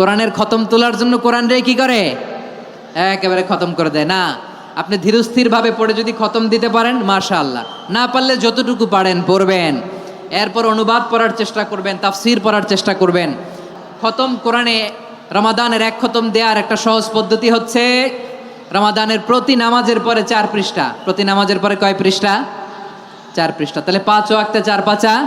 কোরআনের খতম তোলার জন্য কোরআন রে কি করে? একেবারে খতম করে দেয়। না, আপনি ধীরস্থিরভাবে পড়ে যদি খতম দিতে পারেন, মাশাআল্লাহ। না পারলে যতটুকু পারেন, পড়বেন। এরপর অনুবাদ পড়ার চেষ্টা করবেন, তাফসির পড়ার চেষ্টা করবেন। খতম কোরআনে রমাদানের এক খতম দেওয়ার একটা সহজ পদ্ধতি হচ্ছে, রমাদানের প্রতি নামাজের পরে চার পৃষ্ঠা। প্রতি নামাজের পরে কয় পৃষ্ঠা? চার পৃষ্ঠা। তাহলে পাঁচ ওয়াক্তে চার পাঁচা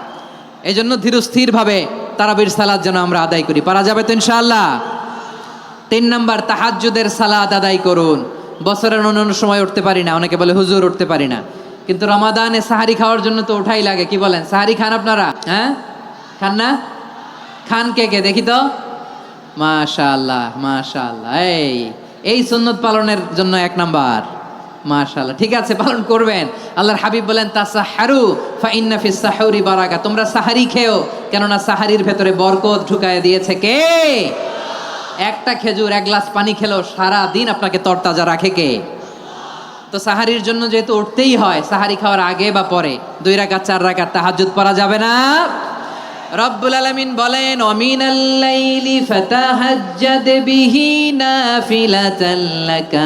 এই জন্য ধীরস্থিরভাবে তারাবির সালাদ যেন আমরা আদায় করি। পারা যাবে তো ইনশাআল্লাহ? তিন নাম্বার, তাহাজ্জুদের সালাদ আদায় করুন। বছরের অন্যান্য সময় উঠতে পারি না, অনেকে বলে হুজুর উঠতে পারি না। কিন্তু রমাদানে সাহারি খাওয়ার জন্য তো ওঠাই লাগে, কি বলেন? সাহারি খান আপনারা? হ্যাঁ? খান না? খান কে কে? দেখি তো। মাশাআল্লাহ মাশাআল্লাহ, এই এই সুন্নত পালনের জন্য এক নাম্বার। মাশাআল্লাহ, ঠিক আছে, পালন করবেন। আল্লাহর হাবিব বলেন, তাসাহারু ফা ইন্না ফিস সাহুরি বারাকা। তোমরা সাহারি খেও, কেননা সাহারির ভেতরে বরকত ঢুকায় দিয়েছে কে? একটা খেজুর, এক গ্লাস পানি খেলো, সারা দিন আপনাকে তরতাজা রাখে কে? তো সাহারির জন্য যেহেতু উঠতেই হয়, সাহারি খাওয়ার আগে বা পরে, দুই রাকাত, চার রাকাত তাহাজ্জুদ পড়া যাবে না। রব্বুল আলামিন বলেন অমিনাল লাইলি ফাতাহাজ্জাদ বিহি নাফিলাতান লাকা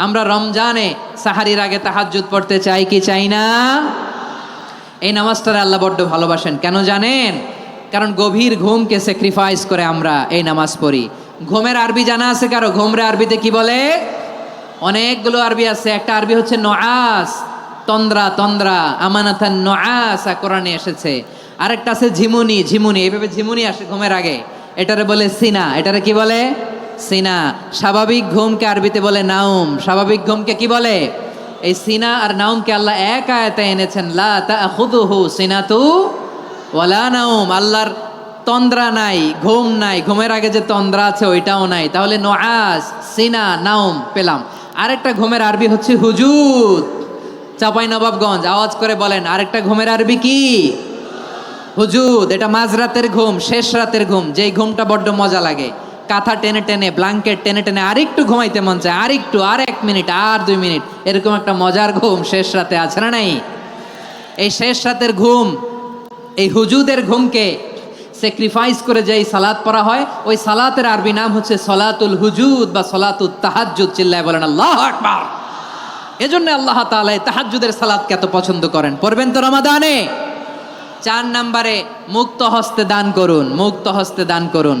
আমরা রমজানে সাহারির আগে তাহাজ্জুদ পড়তে চাই কি চাই না? এই নামাজটারে আল্লাহ বড্ড ভালোবাসেন। কেন জানেন? কারণ গভীর ঘুমকে স্যাক্রিফাইস করে আমরা এই নামাজ পড়ি। ঘুমের আরবি জানা আছে কারও? ঘুমরে আরবিতে কি বলে? অনেকগুলো আরবি আছে। একটা আরবি হচ্ছে নআস তন্দ্রা তন্দ্রা আমানাথান নআসা কোরআনে এসেছে। আরেকটা আছে ঝিমুনি ঝিমুনি। এইভাবে ঝিমুনি আসে ঘুমের আগে। এটারে বলে সিনা। এটারে কি বলে? সিনা, স্বাভাবিক ঘুমকে আরবিতে বলে নাউম স্বাভাবিক ঘুমকে কি বলে? এই সিনা আর নাউমকে আল্লাহ এক আয়াতে এনেছেন, লা তাখুদুহু সিনাতু ওয়ালা নাউম আল্লাহর তন্দ্রা নাই, ঘুম নাই। ঘুমের আগে যে তন্দ্রা আছে ওইটাও নাই। তাহলে নোয়াজ সিনা নাউম পেলাম। আরেকটা ঘুমের আরবি হচ্ছে হুজুদ। চাপাই নবাবগঞ্জ, আওয়াজ করে বলেন, আরেকটা ঘুমের আরবি কি? হুজুদ, এটা মাঝরাতের ঘুম, শেষ রাতের ঘুম। যেই ঘুমটা বড্ড মজা লাগে। কাঁথা টেনে টেনে ব্লাঙ্কেট টেনে টেনে, আরেকটু ঘুমাইতে মন চায়, আরেকটু, আর এক মিনিট, আর দুই মিনিট, এরকম একটা মজার ঘুম শেষ রাতে আছে না নাই? এই শেষ রাতের ঘুম, এই হুজুদের ঘুমকে স্যাক্রিফাইস করে যেই সালাদ পড়া হয়, ওই সালাতের আরবি নাম হচ্ছে সলাতুল হুজুদ বা সলাতুল তাহাজ্জুদ, চিল্লায় বলেন, আল্লাহ আকবার! এজন্য আল্লাহ তাআলা এই তাহাজ্জুদের সালাতকে এত পছন্দ করেন। পড়বেন তো রমাদানে? চার নম্বরে, মুক্ত হস্তে দান করুন, মুক্ত হস্তে দান করুন।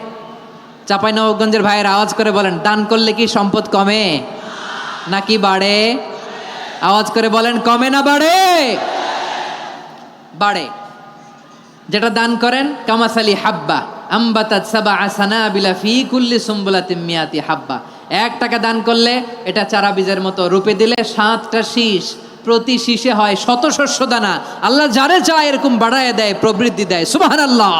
চাপাই নবগঞ্জের ভাইয়ের আওয়াজ করে বলেন, দান করলে কি সম্পদ কমে? নাকি বাড়ে? আওয়াজ করে বলেন, কমে না বাড়ে? বাড়ে। যেটা দান করেন, কামাসালি হাব্বা আম্বাতাত সাবা আসানা বিলা ফি কুল্লি সুম্বুলাতিম মিয়াতি হাব্বা। এক টাকা দান করলে এটা চারা বীজের মতো রূপে দিলে সাতটা শীষ, প্রতি শীষে হয় শত শস্য দানা। আল্লাহ যারে চায় এরকম বাড়ায় দেয়, প্রবৃদ্ধি দেয়। সুবাহান আল্লাহ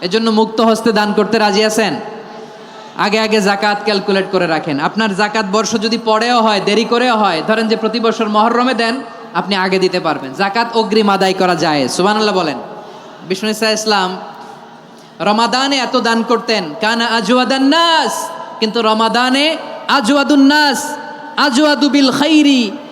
এজন্য মুক্ত হস্তে দান করতে রাজি আছেন? আগে আগে জাকাত ক্যালকুলেট করে রাখেন। আপনার জাকাত বর্ষ যদি পরেও হয়, দেরি করেও হয়, ধরেন যে প্রতি বছর মহরমে দেন, আপনি আগে দিতে পারবেন। জাকাত অগ্রিম আদায় করা যায়। সুবহানাল্লাহ বলেন। বিষ্ণু ইসা ইসলাম, রমাদানে এত দান করতেন, কানা আজওয়াদান নাস, কিন্তু রমাদানে আজওয়াদুন নাস, আজওয়াদু বিল খাইরি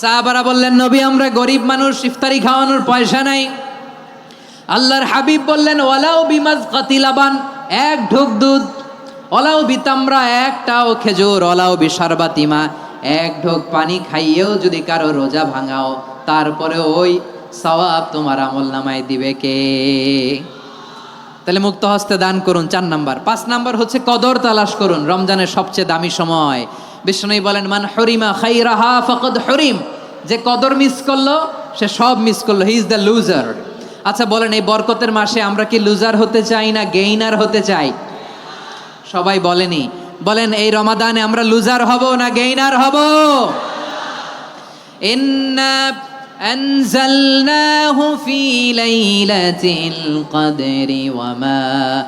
সাহাবারা বললেন, নবী, আমরা গরিব মানুষ, ইফতারি খাওয়ানোর পয়সা নাই। আল্লাহর হাবিব বললেন ওয়ালাও বিমাজ কাতিলাবান, এক ঢুক দুধ ওলাও বিতামরা, একটাও খেজুর ওলাও বিশারবাতিমা, এক ঢোক পানি খাইয়েও যদি কারও রোজা ভাঙাও তারপরে ওই সওয়াব তোমার আমল নামায় দিবে কে? তাহলে মুক্ত হস্তে দান করুন, চার নাম্বার। পাঁচ নাম্বার হচ্ছে কদর তালাশ করুন, রমজানের সবচেয়ে দামি সময়। বিষ্ণু বলেন মান হরিমা খাইরাহা ফকদ হরিম যে কদর মিস করলো সে সব মিস করলো হি ইজ দ্য লুজার আচ্ছা বলেন এই বরকতের মাসে আমরা কি লুজার হতে চাই না গেইনার হতে চাই সবাই বলেনি বলেন এই রমাদানে আমরা লুজার হব না গেইনার হব إنا أنزلناه في ليلة القدر وما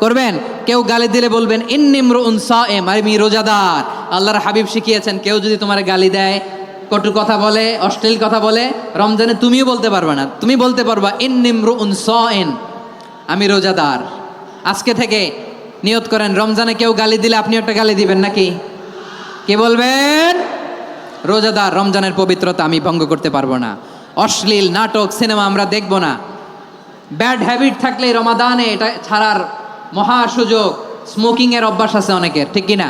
করবেন? কেউ গালি দিলে বলবেন ইন্নিমরু উনসা এম আমি রোজাদার। আল্লাহর হাবিব শিখিয়েছেন, কেউ যদি তোমার গালি দেয়, কটু কথা বলে, অশ্লীল কথা বলে, রমজানে তুমিও বলতে পারবে না। তুমি বলতে পারবা ইন্নিমরু উনসা এন আমি রোজাদার। আজকে থেকে নিয়ত করেন, রমজানে কেউ গালি দিলে আপনি একটা গালি দিবেন নাকি? কে বলবেন? রোজাদার, রমজানের পবিত্রতা আমি ভঙ্গ করতে পারব না। অশ্লীল নাটক, সিনেমা আমরা দেখব না। ব্যাড হ্যাবিট থাকলে রমাদানে এটা ছাড়ার মহা সুযোগ। স্মোকিংয়ের অভ্যাস আছে অনেকের, ঠিক কি না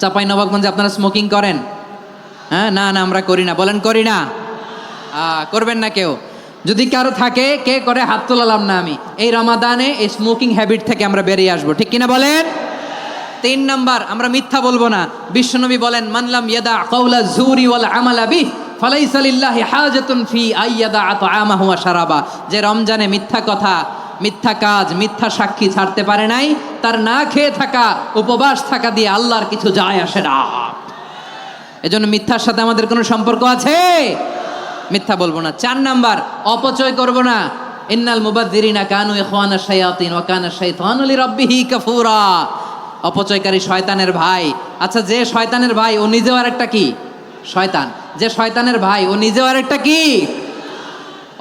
চাপাই নবাবগঞ্জে আপনারা স্মোকিং করেন? হ্যাঁ না না, আমরা করি না। বলেন, করি না। করবেন না কেউ। যদি কারও থাকে, কে করে, হাত তোলালাম না আমি। এই রমাদানে এই স্মোকিং হ্যাবিট থেকে আমরা বেরিয়ে আসব, ঠিক কিনা বলেন? তিন নাম্বার, আমরা মিথ্যা বলব না। বিশ্বনবী বলেন, মানলাম ইয়াদা কওলা জুরি ওয়াল আমালা বিহ, ফালাইসা লিল্লাহি হাজাতুন ফি আইয়াদা আতআমাহু ওয়া শারাবা। যে রমজানে মিথ্যা কথা মিথ্যা কাজ, মিথ্যা সাক্ষী ছাড়তে পারে নাই। তার না খেয়ে থাকা, উপবাস থাকা দিয়ে আল্লাহর কিছু যায় আসে না। এজন্য মিথ্যার সাথে আমাদের কোনো সম্পর্ক আছে? মিথ্যা বলব না। চার নাম্বার, অপচয় করব না। ইন্নাল মুবাদ্দিরিনা কানু ইখওয়ানা শায়াতিন ওয়া কানা শাইতানু লিরাব্বিহি কাফুরা। অপচয়কারী শয়তানের ভাই। আচ্ছা যে শয়তানের ভাই, ও নিজেও আরেকটা কি? শয়তান। যে শয়তানের ভাই, ও নিজেও আরেকটা কি?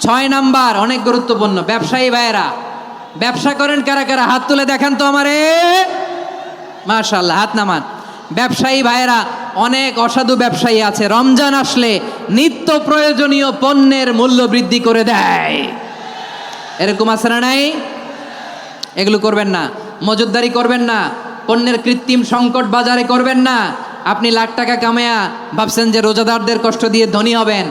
ছয় নাম্বার, অনেক গুরুত্বপূর্ণ। ব্যবসায়ী ভাইয়েরা, ব্যবসা করেন কারা কারা? হাত তুলে দেখান তো আমারে। মাশাল্লাহ হাত নামান। ব্যবসায়ী ভাইয়েরা, অনেক অসাধু ব্যবসায়ী আছে। রমজান আসলে নিত্য প্রয়োজনীয় পণ্যের মূল্য বৃদ্ধি করে দেয়। এরকম আছে না নাই? এগুলো করবেন না। মজুদদারি করবেন না। পণ্যের কৃত্রিম সংকট বাজারে করবেন না। আপনি লাখ টাকা কামায়া ভাবছেন যে রোজাদারদের কষ্ট দিয়ে ধনী হবেন।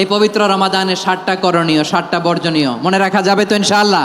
এই পবিত্র রমাদানের ষাটটা করণীয় ষাটটা বর্জনীয়। মনে রাখা যাবে তো ইনশাআল্লাহ?